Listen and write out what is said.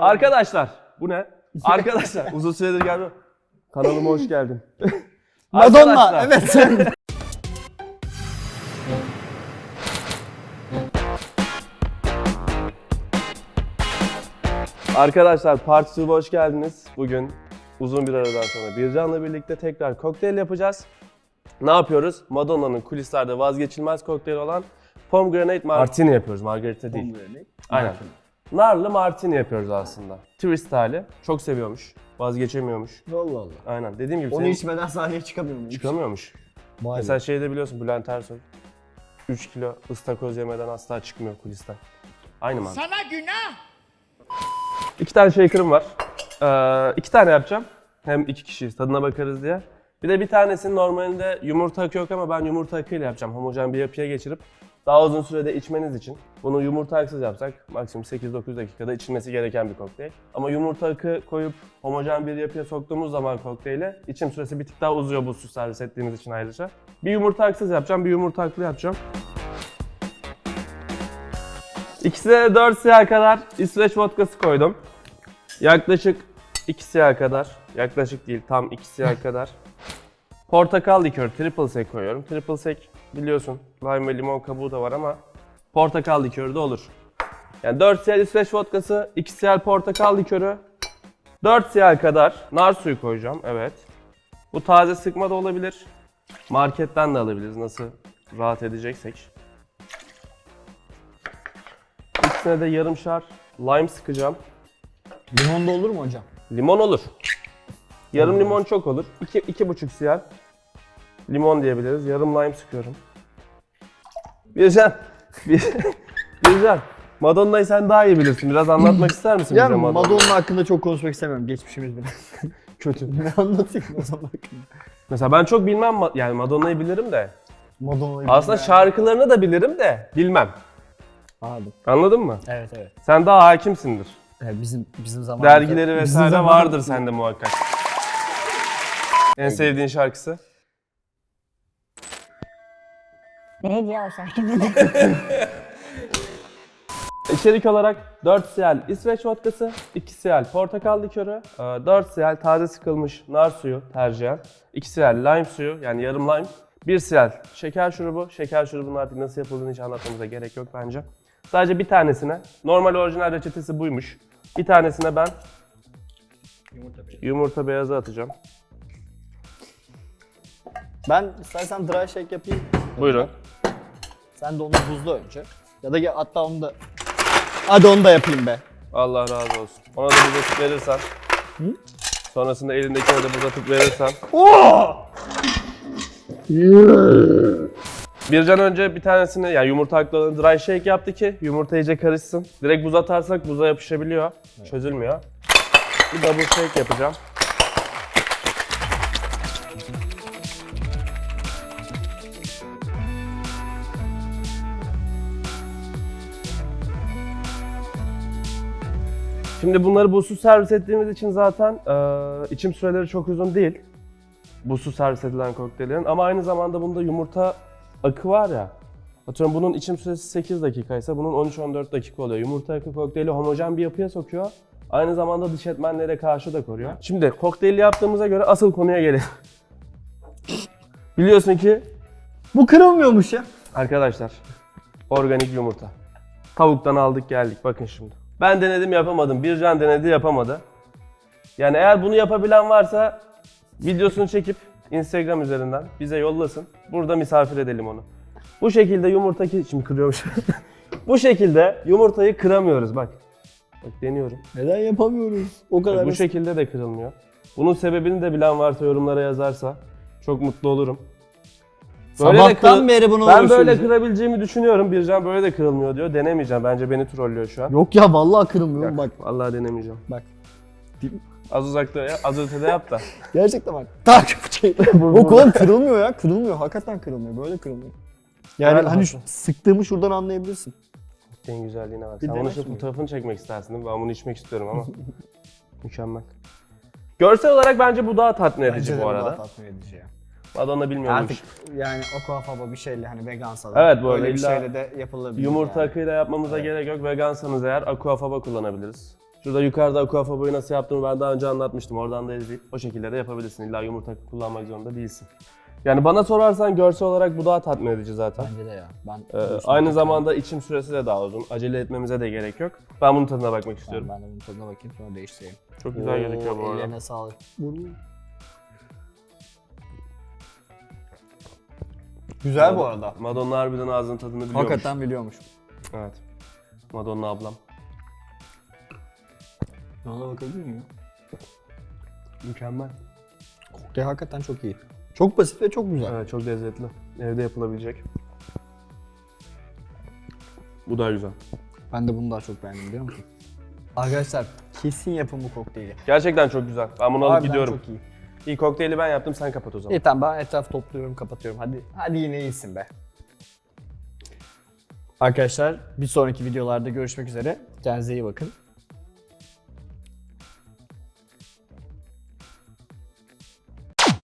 Arkadaşlar bu ne? Arkadaşlar uzun süredir gelmiyor. Kanalıma hoş geldin. Madonna. Arkadaşlar, Evet. Arkadaşlar Part 2'ye hoş geldiniz. Bugün uzun bir aradan sonra Bircan'la birlikte tekrar kokteyl yapacağız. Ne yapıyoruz? Madonna'nın kulislerde vazgeçilmez kokteyli olan Pomegranate Martini yapıyoruz. Margarita değil. Aynen. Narlı Martini yapıyoruz aslında. Twist hali. Çok seviyormuş. Vazgeçemiyormuş. Allah Allah. Aynen. Dediğim gibi Onu senin içmeden sahneye çıkamıyor muyum? çıkamıyormuş. Vay Mesela be. şeyde biliyorsun Bülent Ersoy 3 kilo ıstakoz yemeden asla çıkmıyor kulisten. Aynı mantık. Sana günah. İki tane shaker'ım var. Ee, iki tane yapacağım. Hem iki kişiyiz tadına bakarız diye. Bir de bir tanesinin normalinde yumurta akı yok ama ben yumurta akıyla yapacağım. Homojen bir yapıya geçirip daha uzun sürede içmeniz için. Bunu yumurta akısız yapsak maksimum 8-9 dakikada içilmesi gereken bir kokteyl. Ama yumurta akı koyup homojen bir yapıya soktuğumuz zaman kokteyle içim süresi bir tık daha uzuyor buzsuz servis ettiğimiz için ayrıca. Bir yumurta akısız yapacağım, bir yumurta aklı yapacağım. İkisine de 4 siyah kadar İsveç vodkası koydum. Yaklaşık 2 siyah kadar, yaklaşık değil tam 2 siyah kadar. Portakal likör, triple sec koyuyorum. Triple sec biliyorsun lime ve limon kabuğu da var ama portakal likörü de olur. Yani 4 siyah İsveç vodkası, 2 siyah portakal likörü, 4 siyah kadar nar suyu koyacağım evet. Bu taze sıkma da olabilir. Marketten de alabiliriz nasıl rahat edeceksek. İkisine de yarım şar lime sıkacağım. Limon da olur mu hocam? Limon olur. Yarım limon çok olur. İki, iki buçuk siyah. Limon diyebiliriz. Yarım lime sıkıyorum. Bircan. Bir, Bircan. Madonna'yı sen daha iyi bilirsin. Biraz anlatmak ister misin bize Madonna? Madonna hakkında çok konuşmak istemiyorum. Geçmişimiz biraz. Kötü. ne anlatayım o zaman hakkında? Mesela ben çok bilmem. Ma- Yani Madonna'yı bilirim de. Madonna'yı Aslında bilmem. şarkılarını da bilirim de bilmem. Anladım. Anladın mı? Evet evet. Sen daha hakimsindir. Evet, bizim bizim zamanımızda. Dergileri bizim vesaire zamanımızda- vardır sende muhakkak. En sevdiğin şarkısı? Neydi ya o şarkı? İçerik olarak 4 siyal İsveç vodkası, 2 siyal portakal likörü, 4 siyal taze sıkılmış nar suyu tercihen, 2 siyal lime suyu yani yarım lime, 1 siyal şeker şurubu. Şeker şurubunun artık nasıl yapıldığını hiç anlatmamıza gerek yok bence. Sadece bir tanesine, normal orijinal reçetesi buymuş. Bir tanesine ben yumurta beyazı atacağım. Ben istersen dry shake yapayım. Buyurun. Sen de onu buzla önce. Ya da ya- hatta onu da... Hadi onu da yapayım be. Allah razı olsun. Ona da buz atıp verirsen. Sonrasında elindekine de buz atıp verirsen. Bircan önce bir tanesini yani yumurta haklı olanı dry shake yaptı ki yumurta iyice karışsın. Direkt buz atarsak buza yapışabiliyor. Çözülmüyor. Bir double shake yapacağım. Şimdi bunları buzsuz servis ettiğimiz için zaten eee, içim süreleri çok uzun değil. Buzsuz servis edilen kokteyllerin ama aynı zamanda bunda yumurta akı var ya. Atıyorum bunun içim süresi 8 dakikaysa bunun 13-14 dakika oluyor. Yumurta akı kokteyli homojen bir yapıya sokuyor. Aynı zamanda dış etmenlere karşı da koruyor. Şimdi kokteyli yaptığımıza göre asıl konuya gelelim. Biliyorsun ki Bu kırılmıyormuş ya. Arkadaşlar, organik yumurta. Tavuktan aldık geldik bakın şimdi. Ben denedim yapamadım, Bircan denedi yapamadı. Yani eğer bunu yapabilen varsa videosunu çekip Instagram üzerinden bize yollasın. Burada misafir edelim onu. Bu şekilde yumurta ki şimdi kırıyormuş. Bu şekilde yumurtayı kıramıyoruz bak. Bak deniyorum. Neden yapamıyoruz? O kadar. Bu şekilde de kırılmıyor. Bunun sebebini de bilen varsa yorumlara yazarsa çok mutlu olurum. Böyle de Sabahtan kırıl- beri bunu Ben böyle ya. kırabileceğimi düşünüyorum. Bircan böyle de kırılmıyor diyor. Denemeyeceğim. Bence beni trollüyor şu an. Yok ya vallahi kırılmıyor. Yok, Bak Vallahi denemeyeceğim. bak. Az uzakta ya, az ötede yap da. Gerçekten bak. Tak şey. Yok oğlum kırılmıyor ya. Kırılmıyor. Hakikaten kırılmıyor. Böyle kırılmıyor. Yani Galiba. hani şu sıktığımı şuradan anlayabilirsin. En güzelliğine bak. Bir Sen şimdi şimdi. fotoğrafını çekmek istersin değil mi? Ben bunu içmek istiyorum ama. Mükemmel. Görsel olarak bence bu daha tatmin edici Bence bu arada. daha tatmin edici ya. Madonna bilmiyorum. Artık yani aquafaba bir şeyle hani vegansa Evet, bu arada öyle bir illa şeyle de yapılabilir Yumurta yani. akıyla yapmamıza Evet. gerek yok. Vegansanız eğer aquafaba kullanabiliriz. Şurada yukarıda aquafaboyu nasıl yaptığımı ben daha önce anlatmıştım. Oradan da izleyip o şekilde de yapabilirsin. İlla yumurta kullanmak zorunda değilsin. Yani bana sorarsan görsel olarak bu daha tatmin edici zaten. Bence de ya. Ben Ee, aynı zamanda içim süresi de daha uzun. Acele etmemize de gerek yok. Ben bunun tadına bakmak istiyorum. ben de bunun tadına bakayım sonra değiştireyim. Çok güzel gözüküyor bu arada. Ellerine sağlık. Güzel bu arada. Madonna harbiden ağzının tadını biliyormuş. Hakikaten biliyormuş. Evet. Madonna ablam. Ona bakabilir miyim? Mükemmel. Kokteyl hakikaten çok iyi. Çok basit ve çok güzel. Evet çok lezzetli. Evde yapılabilecek. Bu da güzel. Ben de bunu daha çok beğendim biliyor musun? Arkadaşlar kesin yapın bu kokteyli. Gerçekten çok güzel. Ben bunu alıp Harbiden gidiyorum. çok iyi. İyi kokteyli ben yaptım sen kapat o zaman. İyi tamam ben etraf topluyorum kapatıyorum. Hadi hadi yine iyisin be. Arkadaşlar bir sonraki videolarda görüşmek üzere. Kendinize iyi bakın.